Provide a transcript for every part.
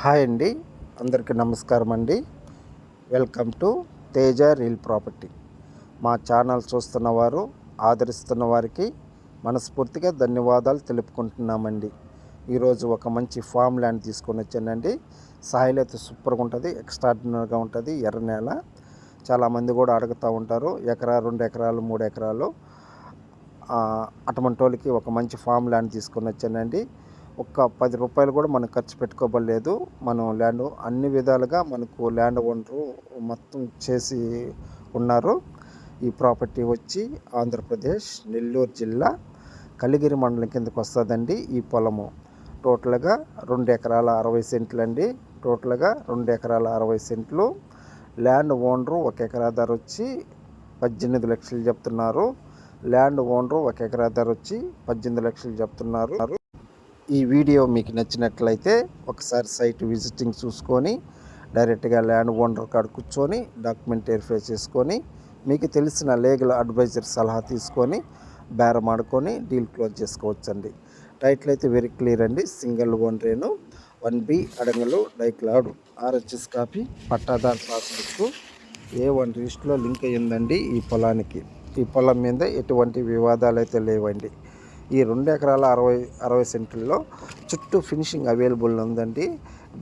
Hi అండి. అందరికీ నమస్కారం అండి. Welcome to Teja real property. మా ఛానల్ చూస్తున్న వారు ఆదరిస్తున్న వారికి మనస్ఫూర్తిగా ధన్యవాదాలు తెలుపుకుంటున్నామండి. ఈరోజు ఒక మంచి ఫామ్ ల్యాండ్ తీసుకొని వచ్చానండి. సాయిల్ అయితే సూపర్గా ఉంటుంది ఎక్స్ట్రాడినరీగా ఉంటుంది ఎర్ర నేల. చాలామంది కూడా అడుగుతూ ఉంటారు ఎకరా రెండు ఎకరాలు మూడు ఎకరాలు. అటువంటి వాళ్ళకి ఒక మంచి ఫామ్ ల్యాండ్ తీసుకొని వచ్చానండి. ఒక్క పది రూపాయలు కూడా మనం ఖర్చు పెట్టుకోబడలేదు. మనం ల్యాండ్ అన్ని విధాలుగా మనకు ల్యాండ్ ఓనరు మొత్తం చేసి ఉన్నారు. ఈ ప్రాపర్టీ వచ్చి ఆంధ్రప్రదేశ్ నెల్లూరు జిల్లా కలిగిరి మండలం కిందకు వస్తుందండి ఈ పొలము. టోటల్గా రెండు ఎకరాల అరవై సెంట్లు అండి. టోటల్గా రెండు ఎకరాల అరవై సెంట్లు. ల్యాండ్ ఓనరు ఒక ఎకరా ధర వచ్చి పద్దెనిమిది లక్షలు చెప్తున్నారు. ల్యాండ్ ఓనరు ఒక ఎకరా ధర వచ్చి పద్దెనిమిది లక్షలు చెప్తున్నారు. ఈ వీడియో మీకు నచ్చినట్లయితే ఒకసారి సైట్ విజిటింగ్ చూసుకొని డైరెక్ట్గా ల్యాండ్ ఓనర్ కాడ కూర్చొని డాక్యుమెంట్ వెరిఫై చేసుకొని మీకు తెలిసిన లీగల్ అడ్వైజర్ సలహా తీసుకొని బేరం ఆడుకొని డీల్ క్లోజ్ చేసుకోవచ్చండి. టైటిల్ అయితే వెరీ క్లియర్ అండి. సింగిల్ ఓన్ రేను వన్ బి అడంగలు డైక్లాడు. ఆర్హెచ్ఎస్ కాపీ పట్టాదార్ పాస్బుక్ ఏ వన్ లిస్ట్లో లింక్ అయ్యిందండి ఈ పొలానికి. ఈ పొలం మీద ఎటువంటి వివాదాలు అయితే లేవండి. ఈ రెండు ఎకరాల అరవై అరవై సెంట్లలో చుట్టూ ఫినిషింగ్ అవైలబుల్ ఉందండి.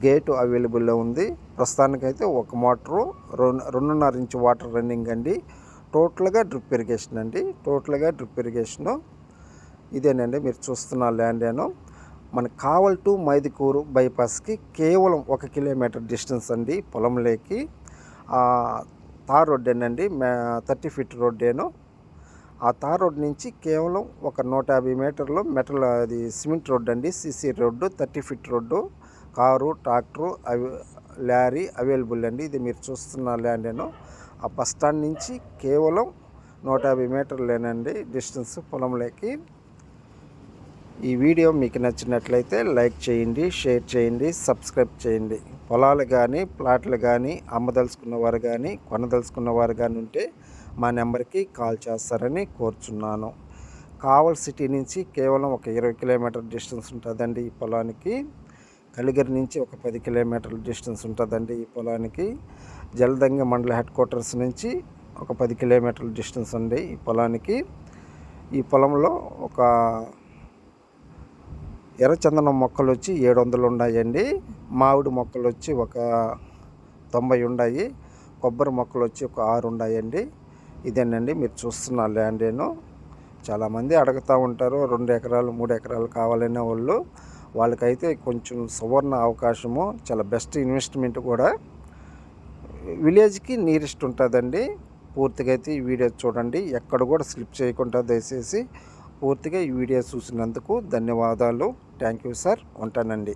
గేటు అవైలబుల్లో ఉంది. ప్రస్తుతానికైతే ఒక మోటరు రెండు రెండున్నర ఇంచు వాటర్ రన్నింగ్ అండి. టోటల్గా డ్రిప్ ఇరిగేషన్ అండి. టోటల్గా డ్రిప్ ఇరిగేషను ఇదేనండి. మీరు చూస్తున్న ల్యాండ్ ఏను మనకు కావల్ టు మైదికూరు బైపాస్కి కేవలం ఒక కిలోమీటర్ డిస్టెన్స్ అండి పొలంలోకి తార్ రోడ్డేనండి థర్టీ ఫీట్ రోడ్డేను ఆ తార్ రోడ్ నుంచి కేవలం ఒక నూట యాభై మీటర్లు మెటల్ అది సిమెంట్ రోడ్డు అండి CC road thirty feet road car tractor అవి లారీ అవైలబుల్ అండి. ఇది మీరు చూస్తున్న ల్యాండేను ఆ బస్ స్టాండ్ నుంచి కేవలం నూట యాభై మీటర్లేనండి డిస్టెన్స్ పొలంలోకి. ఈ వీడియో మీకు నచ్చినట్లయితే లైక్ చేయండి షేర్ చేయండి సబ్స్క్రైబ్ చేయండి. పొలాలు కానీ ప్లాట్లు కానీ అమ్మదలుచుకున్న వారు కానీ కొనదలుచుకున్న వారు కానీ ఉంటే మా నెంబర్కి కాల్ చేస్తారని కోరుచున్నాను. కావల్ సిటీ నుంచి కేవలం ఒక ఇరవై కిలోమీటర్ డిస్టెన్స్ ఉంటుందండి ఈ పొలానికి. కలిగిరి నుంచి ఒక పది కిలోమీటర్ల డిస్టెన్స్ ఉంటుందండి ఈ పొలానికి. జలదంగ మండల హెడ్ క్వార్టర్స్ నుంచి ఒక పది కిలోమీటర్ల డిస్టెన్స్ ఉంది ఈ పొలానికి. ఈ పొలంలో ఒక ఎర్రచందనం మొక్కలు వచ్చి ఏడు వందలు ఉన్నాయండి. మామిడి మొక్కలు వచ్చి ఒక తొంభై ఉన్నాయి. కొబ్బరి మొక్కలు వచ్చి ఒక ఆరు ఉన్నాయండి. ఇదేనండి మీరు చూస్తున్న ల్యాండేను చాలామంది అడుగుతూ ఉంటారు రెండు ఎకరాలు మూడు ఎకరాలు కావాలనే వాళ్ళు. వాళ్ళకైతే కొంచెం సువర్ణ అవకాశము చాలా బెస్ట్ ఇన్వెస్ట్మెంట్ కూడా. విలేజ్కి నీరెస్ట్ ఉంటుందండి. పూర్తిగా అయితే ఈ వీడియో చూడండి ఎక్కడ కూడా స్లిప్ చేయకుండా దయచేసి పూర్తిగా ఈ వీడియో చూసినందుకు ధన్యవాదాలు. థ్యాంక్ యూ సార్ ఉంటానండి.